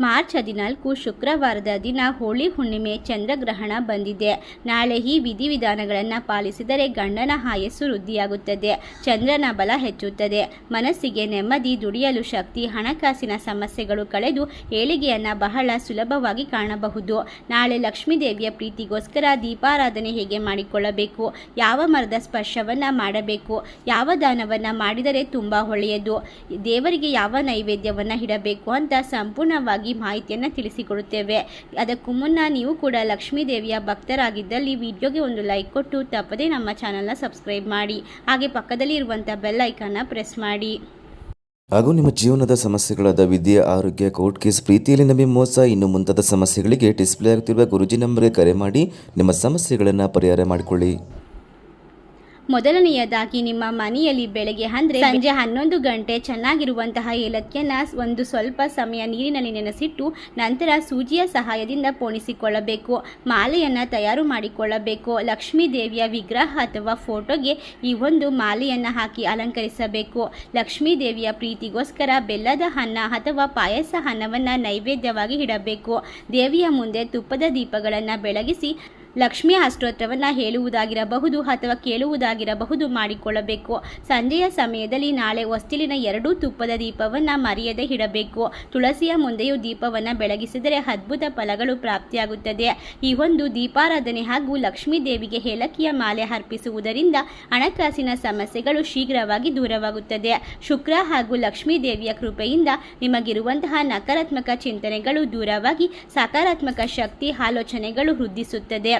March ಹದಿನಾಲ್ಕು ಶುಕ್ರವಾರದ ದಿನ ಹೋಳಿ ಹುಣ್ಣಿಮೆ ಚಂದ್ರಗ್ರಹಣ ಬಂದಿದೆ. ನಾಳೆ ಈ ವಿಧಿವಿಧಾನಗಳನ್ನು ಪಾಲಿಸಿದರೆ ಗಂಡನ ಆಯಸ್ಸು ವೃದ್ಧಿಯಾಗುತ್ತದೆ. ಚಂದ್ರನ ಬಲ ಹೆಚ್ಚುತ್ತದೆ. ಮನಸ್ಸಿಗೆ ನೆಮ್ಮದಿ, ದುಡಿಯಲು ಶಕ್ತಿ, ಹಣಕಾಸಿನ ಸಮಸ್ಯೆಗಳು ಕಳೆದು ಏಳಿಗೆಯನ್ನು ಬಹಳ ಸುಲಭವಾಗಿ ಕಾಣಬಹುದು. ನಾಳೆ ಲಕ್ಷ್ಮೀದೇವಿಯ ಪ್ರೀತಿಗೋಸ್ಕರ ದೀಪಾರಾಧನೆ ಹೇಗೆ ಮಾಡಿಕೊಳ್ಳಬೇಕು? ಯಾವ ಮರದ ಸ್ಪರ್ಶವನ್ನು ಮಾಡಬೇಕು? ಯಾವ ದಾನವನ್ನು ಮಾಡಿದರೆ ತುಂಬ ಒಳ್ಳೆಯದು? ದೇವರಿಗೆ ಯಾವ ನೈವೇದ್ಯವನ್ನು ಇಡಬೇಕು ಅಂತ ಸಂಪೂರ್ಣವಾಗಿ ಮಾಹಿತಿಯನ್ನು ತಿಳಿಸಿಕೊಡುತ್ತೇವೆ. ಅದಕ್ಕೂ ಮುನ್ನ ನೀವು ಕೂಡ ಲಕ್ಷ್ಮೀ ದೇವಿಯ ಭಕ್ತರಾಗಿದ್ದಲ್ಲಿ ವಿಡಿಯೋಗೆ ಒಂದು ಲೈಕ್ ಕೊಟ್ಟು ತಪ್ಪದೇ ನಮ್ಮ ಚಾನಲ್ನ ಸಬ್ಸ್ಕ್ರೈಬ್ ಮಾಡಿ. ಹಾಗೆ ಪಕ್ಕದಲ್ಲಿ ಇರುವಂಥ ಬೆಲ್ ಐಕನ್ನ ಪ್ರೆಸ್ ಮಾಡಿ. ಹಾಗೂ ನಿಮ್ಮ ಜೀವನದ ಸಮಸ್ಯೆಗಳಾದ ವಿದ್ಯೆ, ಆರೋಗ್ಯ, ಕೋರ್ಟ್ ಕೇಸ್, ಪ್ರೀತಿಯಲ್ಲಿ ನಮಗೆ ಮೋಸ, ಇನ್ನು ಮುಂತಾದ ಸಮಸ್ಯೆಗಳಿಗೆ ಡಿಸ್ಪ್ಲೇ ಆಗುತ್ತಿರುವ ಗುರುಜಿ ನಂಬರ್ಗೆ ಕರೆ ಮಾಡಿ ನಿಮ್ಮ ಸಮಸ್ಯೆಗಳನ್ನು ಪರಿಹಾರ ಮಾಡಿಕೊಳ್ಳಿ. ಮೊದಲನೆಯದಾಗಿ ನಿಮ್ಮ ಮನೆಯಲ್ಲಿ ಬೆಳಗ್ಗೆ ಅಂದರೆ ಸಂಜೆ ಹನ್ನೊಂದು ಗಂಟೆ ಚೆನ್ನಾಗಿರುವಂತಹ ಏಲಕ್ಕಿಯನ್ನ ಒಂದು ಸ್ವಲ್ಪ ಸಮಯ ನೀರಿನಲ್ಲಿ ನೆನೆಸಿಟ್ಟು ನಂತರ ಸೂಜಿಯ ಸಹಾಯದಿಂದ ಪೋಣಿಸಿಕೊಳ್ಳಬೇಕು. ಮಾಲೆಯನ್ನು ತಯಾರು ಮಾಡಿಕೊಳ್ಳಬೇಕು. ಲಕ್ಷ್ಮೀ ದೇವಿಯ ವಿಗ್ರಹ ಅಥವಾ ಫೋಟೋಗೆ ಈ ಒಂದು ಮಾಲೆಯನ್ನು ಹಾಕಿ ಅಲಂಕರಿಸಬೇಕು. ಲಕ್ಷ್ಮೀ ದೇವಿಯ ಪ್ರೀತಿಗೋಸ್ಕರ ಬೆಲ್ಲದ ಅನ್ನ ಅಥವಾ ಪಾಯಸ ಅನ್ನವನ್ನು ನೈವೇದ್ಯವಾಗಿ ಇಡಬೇಕು. ದೇವಿಯ ಮುಂದೆ ತುಪ್ಪದ ದೀಪಗಳನ್ನು ಬೆಳಗಿಸಿ ಲಕ್ಷ್ಮಿ ಅಷ್ಟೋತ್ರವನ್ನು ಹೇಳುವುದಾಗಿರಬಹುದು ಅಥವಾ ಕೇಳುವುದಾಗಿರಬಹುದು ಮಾಡಿಕೊಳ್ಳಬೇಕು. ಸಂಜೆಯ ಸಮಯದಲ್ಲಿ ನಾಳೆ ಹೊಸ್ತಿಲಿನ ಎರಡೂ ತುಪ್ಪದ ದೀಪವನ್ನು ಮರೆಯದೆ ಇಡಬೇಕು. ತುಳಸಿಯ ಮುಂದೆಯೂ ದೀಪವನ್ನು ಬೆಳಗಿಸಿದರೆ ಅದ್ಭುತ ಫಲಗಳು ಪ್ರಾಪ್ತಿಯಾಗುತ್ತದೆ. ಈ ಒಂದು ದೀಪಾರಾಧನೆ ಹಾಗೂ ಲಕ್ಷ್ಮೀ ದೇವಿಗೆ ಏಲಕ್ಕಿಯ ಮಾಲೆ ಅರ್ಪಿಸುವುದರಿಂದ ಹಣಕಾಸಿನ ಸಮಸ್ಯೆಗಳು ಶೀಘ್ರವಾಗಿ ದೂರವಾಗುತ್ತದೆ. ಶುಕ್ರ ಹಾಗೂ ಲಕ್ಷ್ಮೀ ದೇವಿಯ ಕೃಪೆಯಿಂದ ನಿಮಗಿರುವಂತಹ ನಕಾರಾತ್ಮಕ ಚಿಂತನೆಗಳು ದೂರವಾಗಿ ಸಕಾರಾತ್ಮಕ ಶಕ್ತಿ ಆಲೋಚನೆಗಳು ವೃದ್ಧಿಸುತ್ತದೆ.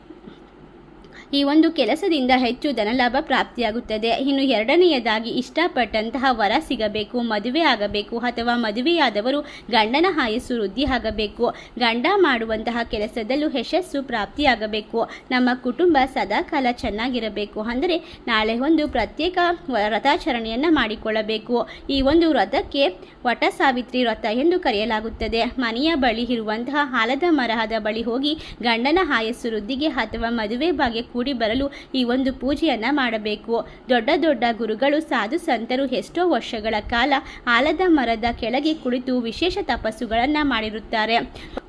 ಈ ಒಂದು ಕೆಲಸದಿಂದ ಹೆಚ್ಚು ಧನಲಾಭ ಪ್ರಾಪ್ತಿಯಾಗುತ್ತದೆ. ಇನ್ನು ಎರಡನೆಯದಾಗಿ ಇಷ್ಟಪಟ್ಟಂತಹ ವರ ಸಿಗಬೇಕು, ಮದುವೆ ಆಗಬೇಕು ಅಥವಾ ಮದುವೆಯಾದವರು ಗಂಡನ ಆಯಸ್ಸು ವೃದ್ಧಿ ಆಗಬೇಕು. ಗಂಡ ಮಾಡುವಂತಹ ಕೆಲಸದಲ್ಲೂ ಯಶಸ್ಸು ಪ್ರಾಪ್ತಿಯಾಗಬೇಕು. ನಮ್ಮ ಕುಟುಂಬ ಸದಾಕಾಲ ಚೆನ್ನಾಗಿರಬೇಕು. ಅಂದರೆ ನಾಳೆ ಒಂದು ಪ್ರತ್ಯೇಕ ವ್ರತಾಚರಣೆಯನ್ನು ಮಾಡಿಕೊಳ್ಳಬೇಕು. ಈ ಒಂದು ವ್ರತಕ್ಕೆ ವಟ ಸಾವಿತ್ರಿ ವ್ರತ ಎಂದು ಕರೆಯಲಾಗುತ್ತದೆ. ಮನೆಯ ಬಳಿ ಇರುವಂತಹ ಆಲದ ಮರಹದ ಬಳಿ ಹೋಗಿ ಗಂಡನ ಆಯಸ್ಸು ವೃದ್ಧಿಗೆ ಅಥವಾ ಮದುವೆ ಭಾಗ್ಯ ಕೂಡಿ ಬರಲು ಈ ಒಂದು ಪೂಜೆಯನ್ನ ಮಾಡಬೇಕು. ದೊಡ್ಡ ದೊಡ್ಡ ಗುರುಗಳು, ಸಾಧು ಸಂತರು ಎಷ್ಟೋ ವರ್ಷಗಳ ಕಾಲ ಆಲದ ಮರದ ಕೆಳಗೆ ಕುಳಿತು ವಿಶೇಷ ತಪಸ್ಸುಗಳನ್ನು ಮಾಡಿರುತ್ತಾರೆ.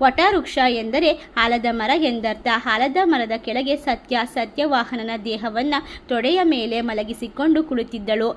ವಟವೃಕ್ಷ ಎಂದರೆ ಆಲದ ಮರ ಎಂದರ್ಥ. ಆಲದ ಮರದ ಕೆಳಗೆ ಸತ್ಯ, ಸತ್ಯವಾಹನನ ದೇಹವನ್ನ ತೊಡೆಯ ಮೇಲೆ ಮಲಗಿಸಿಕೊಂಡು ಕುಳಿತಿದ್ದಳು.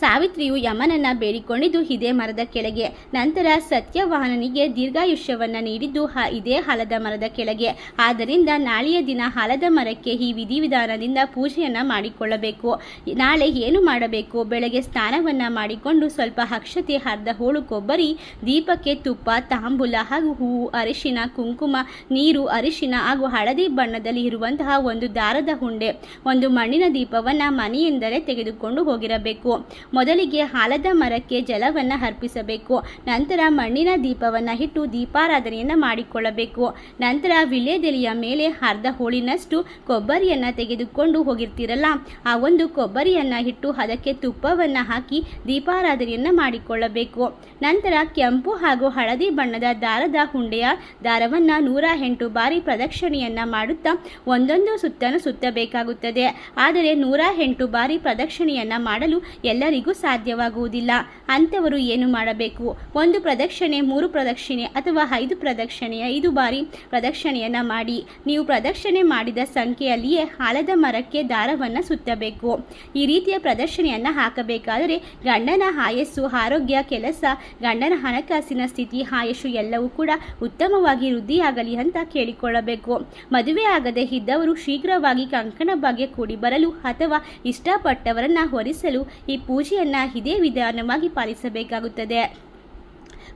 ಸಾವಿತ್ರಿಯು ಯಮನನ್ನ ಬೇಡಿಕೊಂಡಿದ್ದು ಇದೇ ಮರದ ಕೆಳಗೆ. ನಂತರ ಸತ್ಯವಾಹನನಿಗೆ ದೀರ್ಘಾಯುಷ್ಯವನ್ನು ನೀಡಿದ್ದು ಇದೇ ಹಲದ ಮರದ ಕೆಳಗೆ. ಆದ್ದರಿಂದ ನಾಳೆಯ ದಿನ ಹಲದ ಮರಕ್ಕೆ ಈ ವಿಧಿವಿಧಾನದಿಂದ ಪೂಜೆಯನ್ನು ಮಾಡಿಕೊಳ್ಳಬೇಕು. ನಾಳೆ ಏನು ಮಾಡಬೇಕು? ಬೆಳಗ್ಗೆ ಸ್ನಾನವನ್ನು ಮಾಡಿಕೊಂಡು ಸ್ವಲ್ಪ ಅಕ್ಷತೆ, ಅರ್ಧ ಹೋಳು ಕೊಬ್ಬರಿ, ದೀಪಕ್ಕೆ ತುಪ್ಪ, ತಾಂಬೂಲ ಹಾಗೂ ಹೂವು, ಅರಿಶಿನ, ಕುಂಕುಮ, ನೀರು, ಅರಿಶಿನ ಹಾಗೂ ಹಳದಿ ಬಣ್ಣದಲ್ಲಿ ಇರುವಂತಹ ಒಂದು ದಾರದ ಹುಂಡೆ. ಒಂದು ಮಣ್ಣಿನ ದೀಪವನ್ನು ಮನೆಯಿಂದಲೇ ತೆಗೆದುಕೊಂಡು ಹೋಗಿರಬೇಕು. ಮೊದಲಿಗೆ ಹಾಲದ ಮರಕ್ಕೆ ಜಲವನ್ನು ಅರ್ಪಿಸಬೇಕು. ನಂತರ ಮಣ್ಣಿನ ದೀಪವನ್ನು ಇಟ್ಟು ದೀಪಾರಾಧನೆಯನ್ನು ಮಾಡಿಕೊಳ್ಳಬೇಕು. ನಂತರ ವಿಳ್ಯದೆಲೆಯ ಮೇಲೆ ಅರ್ಧ ಹೋಳಿನಷ್ಟು ಕೊಬ್ಬರಿಯನ್ನು ತೆಗೆದುಕೊಂಡು ಹೋಗಿರ್ತೀರಲ್ಲ, ಆ ಒಂದು ಕೊಬ್ಬರಿಯನ್ನು ಇಟ್ಟು ಅದಕ್ಕೆ ತುಪ್ಪವನ್ನು ಹಾಕಿ ದೀಪಾರಾಧನೆಯನ್ನು ಮಾಡಿಕೊಳ್ಳಬೇಕು. ನಂತರ ಕೆಂಪು ಹಾಗೂ ಹಳದಿ ಬಣ್ಣದ ದಾರದ ಹುಂಡೆಯ ದಾರವನ್ನು ನೂರ ಎಂಟು ಬಾರಿ ಪ್ರದಕ್ಷಿಣೆಯನ್ನು ಮಾಡುತ್ತಾ ಒಂದೊಂದು ಸುತ್ತನ್ನು ಸುತ್ತಬೇಕಾಗುತ್ತದೆ. ಆದರೆ ನೂರ ಎಂಟು ಬಾರಿ ಪ್ರದಕ್ಷಿಣೆಯನ್ನು ಮಾಡಲು ಎಲ್ಲರಿಗೂ ಸಾಧ್ಯವಾಗುವುದಿಲ್ಲ. ಅಂಥವರು ಏನು ಮಾಡಬೇಕು? ಒಂದು ಪ್ರದಕ್ಷಿಣೆ, ಮೂರು ಪ್ರದಕ್ಷಿಣೆ ಅಥವಾ ಐದು ಪ್ರದಕ್ಷಿಣೆಯ ಐದು ಬಾರಿ ಪ್ರದಕ್ಷಿಣೆಯನ್ನು ಮಾಡಿ. ನೀವು ಪ್ರದಕ್ಷಿಣೆ ಮಾಡಿದ ಸಂಖ್ಯೆಯಲ್ಲಿಯೇ ಆಲದ ಮರಕ್ಕೆ ದಾರವನ್ನು ಸುತ್ತಬೇಕು. ಈ ರೀತಿಯ ಪ್ರದರ್ಶನೆಯನ್ನು ಹಾಕಬೇಕಾದರೆ ಗಂಡನ ಆಯಸ್ಸು, ಆರೋಗ್ಯ, ಕೆಲಸ, ಗಂಡನ ಹಣಕಾಸಿನ ಸ್ಥಿತಿ, ಆಯಸ್ಸು ಎಲ್ಲವೂ ಕೂಡ ಉತ್ತಮವಾಗಿ ವೃದ್ಧಿಯಾಗಲಿ ಅಂತ ಕೇಳಿಕೊಳ್ಳಬೇಕು. ಮದುವೆ ಆಗದೆ ಇದ್ದವರು ಶೀಘ್ರವಾಗಿ ಕಂಕಣ ಭಾಗ್ಯ ಕೂಡಿ ಬರಲು ಅಥವಾ ಇಷ್ಟಪಟ್ಟವರನ್ನ ಹೊರಿಸಲು ಈ ಪೂಜೆಯನ್ನ ಇದೇ ವಿಧಾನವಾಗಿ ಪಾಲಿಸಬೇಕಾಗುತ್ತದೆ.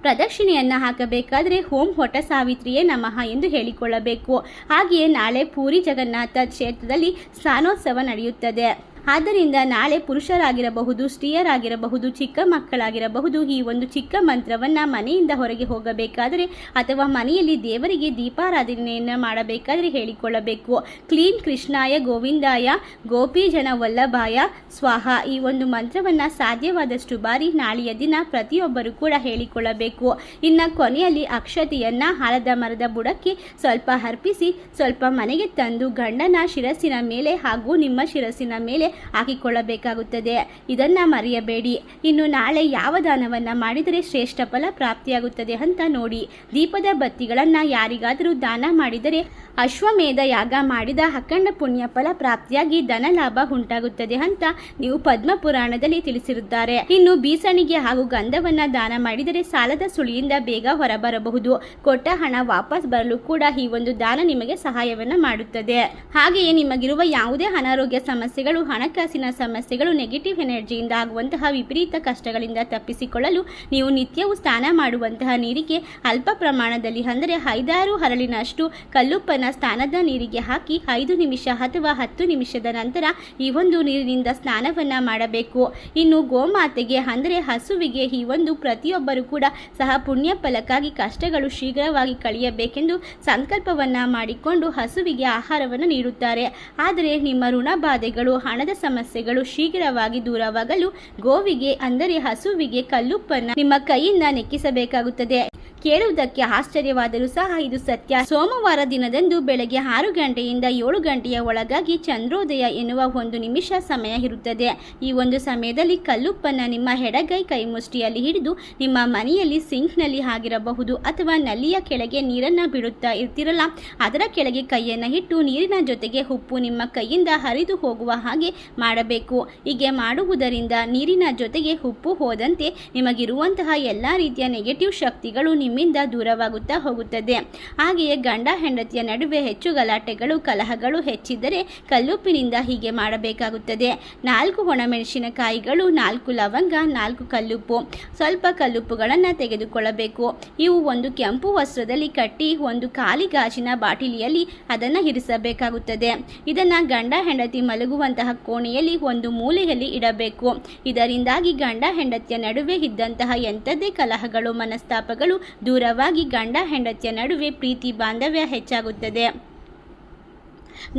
ಪ್ರದಕ್ಷಿಣೆಯನ್ನು ಹಾಕಬೇಕಾದರೆ ಓಂ ಹೊಟ ಸಾವಿತ್ರಿಯೇ ನಮಃ ಎಂದು ಹೇಳಿಕೊಳ್ಳಬೇಕು. ಹಾಗೆಯೇ ನಾಳೆ ಪೂರಿ ಜಗನ್ನಾಥ ಕ್ಷೇತ್ರದಲ್ಲಿ ಸ್ನಾನೋತ್ಸವ ನಡೆಯುತ್ತದೆ. ಆದ್ದರಿಂದ ನಾಳೆ ಪುರುಷರಾಗಿರಬಹುದು, ಸ್ತ್ರೀಯರಾಗಿರಬಹುದು, ಚಿಕ್ಕ ಮಕ್ಕಳಾಗಿರಬಹುದು, ಈ ಒಂದು ಚಿಕ್ಕ ಮಂತ್ರವನ್ನು ಮನೆಯಿಂದ ಹೊರಗೆ ಹೋಗಬೇಕಾದರೆ ಅಥವಾ ಮನೆಯಲ್ಲಿ ದೇವರಿಗೆ ದೀಪಾರಾಧನೆಯನ್ನು ಮಾಡಬೇಕಾದರೆ ಹೇಳಿಕೊಳ್ಳಬೇಕು. ಕ್ಲೀನ್ ಕೃಷ್ಣಾಯ ಗೋವಿಂದಾಯ ಗೋಪೀಜನ ವಲ್ಲಭಾಯ, ಸ್ವಾಹ ಈ ಒಂದು ಮಂತ್ರವನ್ನು ಸಾಧ್ಯವಾದಷ್ಟು ಬಾರಿ ನಾಳೆಯ ದಿನ ಪ್ರತಿಯೊಬ್ಬರು ಕೂಡ ಹೇಳಿಕೊಳ್ಳಬೇಕು. ಇನ್ನು ಕೊನೆಯಲ್ಲಿ ಅಕ್ಷತೆಯನ್ನು ಆಲದ ಮರದ ಬುಡಕ್ಕೆ ಸ್ವಲ್ಪ ಅರ್ಪಿಸಿ, ಸ್ವಲ್ಪ ಮನೆಗೆ ತಂದು ಗಂಡನ ಶಿರಸ್ಸಿನ ಮೇಲೆ ಹಾಗೂ ನಿಮ್ಮ ಶಿರಸ್ಸಿನ ಮೇಲೆ ಹಾಕಿಕೊಳ್ಳಬೇಕಾಗುತ್ತದೆ. ಇದನ್ನ ಮರೆಯಬೇಡಿ. ಇನ್ನು ನಾಳೆ ಯಾವ ದಾನವನ್ನ ಮಾಡಿದರೆ ಶ್ರೇಷ್ಠ ಫಲ ಪ್ರಾಪ್ತಿಯಾಗುತ್ತದೆ ಅಂತ ನೋಡಿ. ದೀಪದ ಬತ್ತಿಗಳನ್ನು ಯಾರಿಗಾದರೂ ದಾನ ಮಾಡಿದರೆ ಅಶ್ವಮೇಧ ಯಾಗ ಮಾಡಿದ ಅಖಂಡ ಪುಣ್ಯ ಫಲ ಪ್ರಾಪ್ತಿಯಾಗಿ ಧನ ಲಾಭ ಉಂಟಾಗುತ್ತದೆ ಅಂತ ನೀವು ಪದ್ಮ ಪುರಾಣದಲ್ಲಿ ತಿಳಿಸಿರುತ್ತಾರೆ. ಇನ್ನು ಬೀಸಣಿಗೆ ಹಾಗೂ ಗಂಧವನ್ನ ದಾನ ಮಾಡಿದರೆ ಸಾಲದ ಸುಳಿಯಿಂದ ಬೇಗ ಹೊರಬರಬಹುದು. ಕೊಟ್ಟ ಹಣ ವಾಪಸ್ ಬರಲು ಕೂಡ ಈ ಒಂದು ದಾನ ನಿಮಗೆ ಸಹಾಯವನ್ನ ಮಾಡುತ್ತದೆ. ಹಾಗೆಯೇ ನಿಮಗಿರುವ ಯಾವುದೇ ಅನಾರೋಗ್ಯ ಸಮಸ್ಯೆಗಳು ಹಣಕಾಸಿನ ಸಮಸ್ಯೆಗಳು ನೆಗೆಟಿವ್ ಎನರ್ಜಿಯಿಂದ ಆಗುವಂತಹ ವಿಪರೀತ ಕಷ್ಟಗಳಿಂದ ತಪ್ಪಿಸಿಕೊಳ್ಳಲು ನೀವು ನಿತ್ಯವೂ ಸ್ನಾನ ಮಾಡುವಂತಹ ನೀರಿಗೆ ಅಲ್ಪ ಪ್ರಮಾಣದಲ್ಲಿ ಅಂದರೆ ಐದಾರು ಹರಳಿನಷ್ಟು ಕಲ್ಲುಪ್ಪನ ಸ್ನಾನದ ನೀರಿಗೆ ಹಾಕಿ ಐದು ನಿಮಿಷ ಅಥವಾ ಹತ್ತು ನಿಮಿಷದ ನಂತರ ಈ ಒಂದು ನೀರಿನಿಂದ ಸ್ನಾನವನ್ನು ಮಾಡಬೇಕು. ಇನ್ನು ಗೋಮಾತೆಗೆ ಅಂದರೆ ಹಸುವಿಗೆ ಈ ಒಂದು ಪ್ರತಿಯೊಬ್ಬರು ಕೂಡ ಸಹ ಪುಣ್ಯ ಫಲಕ್ಕಾಗಿ ಕಷ್ಟಗಳು ಶೀಘ್ರವಾಗಿ ಕಳೆಯಬೇಕೆಂದು ಸಂಕಲ್ಪವನ್ನ ಮಾಡಿಕೊಂಡು ಹಸುವಿಗೆ ಆಹಾರವನ್ನು ನೀಡುತ್ತಾರೆ. ಆದರೆ ನಿಮ್ಮ ಋಣಬಾಧೆಗಳು ಹಣದ ಸಮಸ್ಯೆಗಳು ಶೀಘ್ರವಾಗಿ ದೂರವಾಗಲು ಗೋವಿಗೆ ಅಂದರೆ ಹಸುವಿಗೆ ಕಲ್ಲುಪ್ಪನ್ನು ನಿಮ್ಮ ಕೈಯಿಂದ ನೆಕ್ಕಿಸಬೇಕಾಗುತ್ತದೆ. ಕೇಳುವುದಕ್ಕೆ ಆಶ್ಚರ್ಯವಾದರೂ ಸಹ ಇದು ಸತ್ಯ. ಸೋಮವಾರ ದಿನದಂದು ಬೆಳಗ್ಗೆ ಆರು ಗಂಟೆಯಿಂದ ಏಳು ಗಂಟೆಯ ಒಳಗಾಗಿ ಚಂದ್ರೋದಯ ಎನ್ನುವ ಒಂದು ನಿಮಿಷ ಸಮಯ ಇರುತ್ತದೆ. ಈ ಒಂದು ಸಮಯದಲ್ಲಿ ಕಲ್ಲುಪ್ಪನ್ನು ನಿಮ್ಮ ಎಡಗೈ ಕೈಮುಷ್ಟಿಯಲ್ಲಿ ಹಿಡಿದು ನಿಮ್ಮ ಮನೆಯಲ್ಲಿ ಸಿಂಕ್ನಲ್ಲಿ ಆಗಿರಬಹುದು ಅಥವಾ ನಲ್ಲಿಯ ಕೆಳಗೆ ನೀರನ್ನು ಬಿಡುತ್ತಾ ಇರ್ತಿರಲ್ಲ, ಅದರ ಕೆಳಗೆ ಕೈಯನ್ನು ಇಟ್ಟು ನೀರಿನ ಜೊತೆಗೆ ಉಪ್ಪು ನಿಮ್ಮ ಕೈಯಿಂದ ಹರಿದು ಹೋಗುವ ಹಾಗೆ ಮಾಡಬೇಕು. ಹೀಗೆ ಮಾಡುವುದರಿಂದ ನೀರಿನ ಜೊತೆಗೆ ಉಪ್ಪು ಹೋದಂತೆ ನಿಮಗಿರುವಂತಹ ಎಲ್ಲ ರೀತಿಯ ನೆಗೆಟಿವ್ ಶಕ್ತಿಗಳು ನಿಮ್ಮಿಂದ ದೂರವಾಗುತ್ತಾ ಹೋಗುತ್ತದೆ. ಹಾಗೆಯೇ ಗಂಡ ಹೆಂಡತಿಯ ನಡುವೆ ಹೆಚ್ಚು ಗಲಾಟೆಗಳು, ಕಲಹಗಳು ಹೆಚ್ಚಿದ್ದರೆ ಕಲ್ಲುಪ್ಪಿನಿಂದ ಹೀಗೆ ಮಾಡಬೇಕಾಗುತ್ತದೆ. ನಾಲ್ಕು ಒಣಮೆಣಸಿನಕಾಯಿಗಳು, ನಾಲ್ಕು ಲವಂಗ, ನಾಲ್ಕು ಕಲ್ಲುಪ್ಪು. ಸ್ವಲ್ಪ ಕಲ್ಲುಪ್ಪುಗಳನ್ನು ತೆಗೆದುಕೊಳ್ಳಬೇಕು. ಇವು ಒಂದು ಕೆಂಪು ವಸ್ತ್ರದಲ್ಲಿ ಕಟ್ಟಿ, ಒಂದು ಖಾಲಿ ಗಾಜಿನ ಬಾಟಲಿಯಲ್ಲಿ ಅದನ್ನು ಇರಿಸಬೇಕಾಗುತ್ತದೆ. ಇದನ್ನು ಗಂಡ ಹೆಂಡತಿ ಮಲಗುವಂತಹ ಕೋಣೆಯಲ್ಲಿ ಒಂದು ಮೂಲೆಯಲ್ಲಿ ಇಡಬೇಕು. ಇದರಿಂದಾಗಿ ಗಂಡ ಹೆಂಡತಿಯ ನಡುವೆ ಇದ್ದಂತಹ ಎಂಥದ್ದೇ ಕಲಹಗಳು, ಮನಸ್ತಾಪಗಳು ದೂರವಾಗಿ ಗಂಡ ಹೆಂಡತಿಯ ನಡುವೆ ಪ್ರೀತಿ ಬಾಂಧವ್ಯ ಹೆಚ್ಚಾಗುತ್ತದೆ.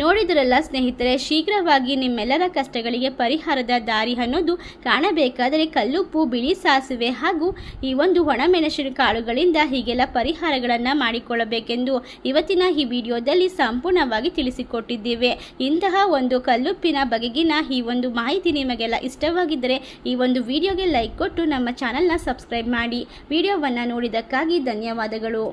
ನೋಡಿದ್ರಲ್ಲ ಸ್ನೇಹಿತರೆ, ಶೀಘ್ರವಾಗಿ ನಿಮ್ಮೆಲ್ಲರ ಕಷ್ಟಗಳಿಗೆ ಪರಿಹಾರದ ದಾರಿ ಅನ್ನೋದು ಕಾಣಬೇಕಾದರೆ ಕಲ್ಲುಪ್ಪು, ಬಿಳಿ ಸಾಸಿವೆ ಹಾಗೂ ಈ ಒಂದು ಒಣಮೆಣಸಿನ ಕಾಳುಗಳಿಂದ ಹೀಗೆಲ್ಲ ಪರಿಹಾರಗಳನ್ನು ಮಾಡಿಕೊಳ್ಳಬೇಕೆಂದು ಇವತ್ತಿನ ಈ ವಿಡಿಯೋದಲ್ಲಿ ಸಂಪೂರ್ಣವಾಗಿ ತಿಳಿಸಿಕೊಟ್ಟಿದ್ದೇವೆ. ಇಂತಹ ಒಂದು ಕಲ್ಲುಪ್ಪಿನ ಬಗೆಗಿನ ಈ ಒಂದು ಮಾಹಿತಿ ನಿಮಗೆಲ್ಲ ಇಷ್ಟವಾಗಿದ್ದರೆ ಈ ಒಂದು ವಿಡಿಯೋಗೆ ಲೈಕ್ ಕೊಟ್ಟು ನಮ್ಮ ಚಾನಲ್ನ ಸಬ್ಸ್ಕ್ರೈಬ್ ಮಾಡಿ. ವಿಡಿಯೋವನ್ನು ನೋಡಿದ್ದಕ್ಕಾಗಿ ಧನ್ಯವಾದಗಳು.